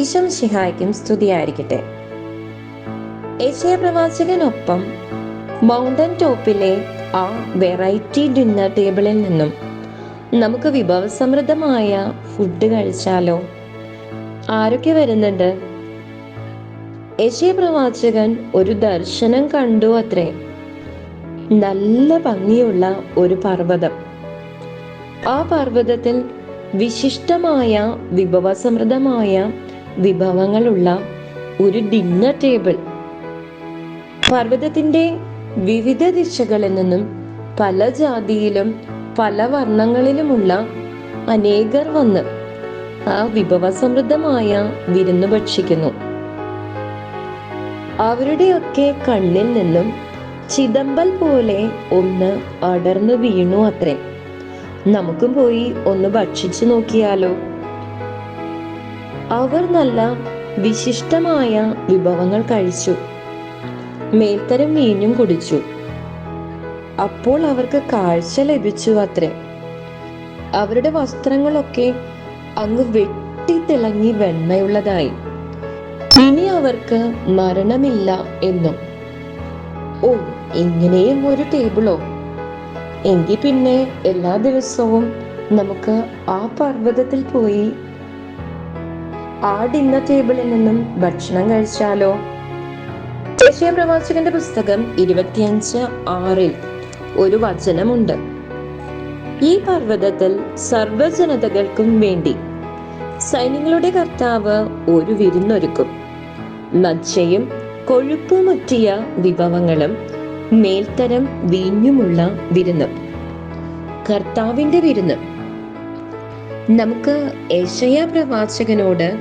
ഈശം ശിഹായ്ക്കും സ്തുതിയായിരിക്കട്ടെ. Asia പ്രവാചകനൊപ്പം mountain ടോപ്പിലെ ആ variety dinner ടേബിളിൽ നിന്നും നമുക്ക് വിഭവസമൃദ്ധമായ ഫുഡ് കഴിച്ചാലോ? ആരൊക്കെ വരുന്നുണ്ട്? യശയ പ്രവാചകൻ ഒരു ദർശനം കണ്ടു അത്രേ. നല്ല ഭംഗിയുള്ള ഒരു പർവതം. ആ പർവതത്തിൽ വിശിഷ്ടമായ വിഭവസമൃദ്ധമായ വിഭവങ്ങളുള്ള ഒരു ഡിന്നർ ടേബിൾ പർവതത്തിന്റെ വിവിധ ദിശകളിൽ നിന്നും പല ജാതിയിലും പല വർണങ്ങളിലുമുള്ള അനേകർ വന്ന് ആ വിഭവസമൃദ്ധമായ വിരുന്നു ഭക്ഷിക്കുന്നു. അവരുടെയൊക്കെ കണ്ണിൽ നിന്നും ചിദംബൽ പോലെ ഒന്ന് അടർന്നു വീണു അത്രേ. നമുക്കും പോയി ഒന്ന് ഭക്ഷിച്ചു നോക്കിയാലോ? അവർ നല്ല വിശിഷ്ടമായ വിഭവങ്ങൾ കഴിച്ചു. മേൽത്തരം മീനും കുടിച്ചു. അപ്പോൾ അവർക്ക് കാഴ്ച ലഭിച്ചു അത്രേ അവരുടെ വസ്ത്രങ്ങളൊക്കെ അങ്ങ് വെട്ടിത്തിളങ്ങി വെണ്ണയുള്ളതായി. ഇനി അവർക്ക് മരണമില്ല എന്നും. ഓ ഇങ്ങനെയും ഒരു ടേബിളോ? എങ്കിൽ പിന്നെ എല്ലാ ദിവസവും നമുക്ക് ആ പർവതത്തിൽ പോയി ആ ഡിന്നർ ടേബിളിൽ നിന്നും ഭക്ഷണം കഴിച്ചാലോ? ദേശീയ പ്രവാചകന്റെ പുസ്തകം ഇരുപത്തിയഞ്ച് ആറിൽ ഒരു വചനമുണ്ട്. ഈ പർവതത്തിൽ സർവജനതകൾക്കും വേണ്ടി സൈന്യങ്ങളുടെ കർത്താവ് ഒരു വിരുന്നൊരുക്കും. മജ്ജയും കൊഴുപ്പുമുറ്റിയ വിഭവങ്ങളും മേൽത്തരം വീഞ്ഞുമുള്ള വിരുന്ന്. കർത്താവിന്റെ വിരുന്ന്. നമുക്ക് ഏഷയ പ്രവാചകനോട്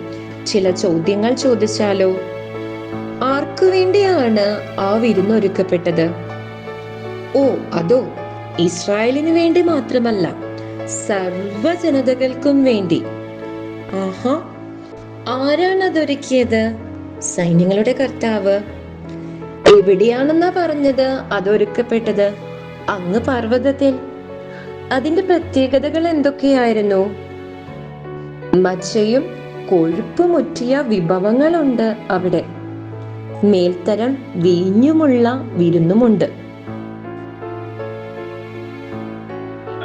ചില ചോദ്യങ്ങൾ ചോദിച്ചാലോ? ആർക്കു വേണ്ടിയാണ് ആ വിരുന്നൊരുക്കപ്പെട്ടത് ഓ അതോ ഇസ്രായേലിന് വേണ്ടി മാത്രമല്ല സർവജനതകൾക്കും വേണ്ടി. ആഹാ ആരാണ് അതൊരുക്കിയത്? സൈന്യങ്ങളുടെ കർത്താവ്. എവിടെയാണെന്നാ പറഞ്ഞത് അതൊരുക്കപ്പെട്ടത്? അങ്ങ് പർവതത്തിൽ. അതിന്റെ പ്രത്യേകതകൾ എന്തൊക്കെയായിരുന്നു? മച്ചയും കൊഴുപ്പുമുറ്റിയ വിഭവങ്ങളുണ്ട് അവിടെ. മേൽത്തരം വീഞ്ഞുമുള്ള വിരുന്നുമുണ്ട്.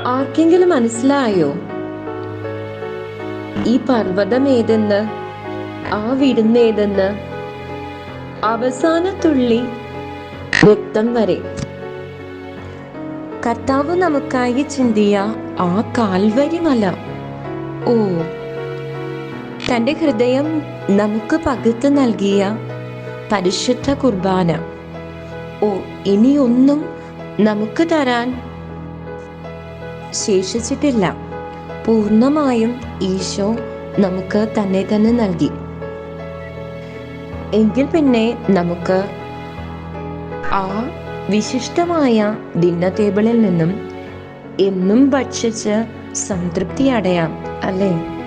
ആർക്കെങ്കിലും മനസ്സിലായോ? ഈ പർവതം ഏതെന്ന് ആ വിരുന്നേതെന്ന്? അവസാന തുള്ളി രക്തം വരെ. കർത്താവ് നമുക്കായി ചിന്തിയ ആ കാൽവരി മല ഓ തന്റെ ഹൃദയം നമുക്ക് പകുത്തു നൽകിയ പരിശുദ്ധ കുർബാന. ഓ ഇനിയൊന്നും നമുക്ക് തരാൻ ശേഷിച്ചിട്ടില്ല. പൂർണമായും ഈശോ നമുക്ക് തന്നെ തന്നെ നൽകി. എങ്കിൽ പിന്നെ നമുക്ക് ആ വിശിഷ്ടമായ ഡിന്നർ ടേബിളിൽ നിന്നും എന്നും ഭക്ഷിച്ച് സംതൃപ്തി അടയാം അല്ലേ?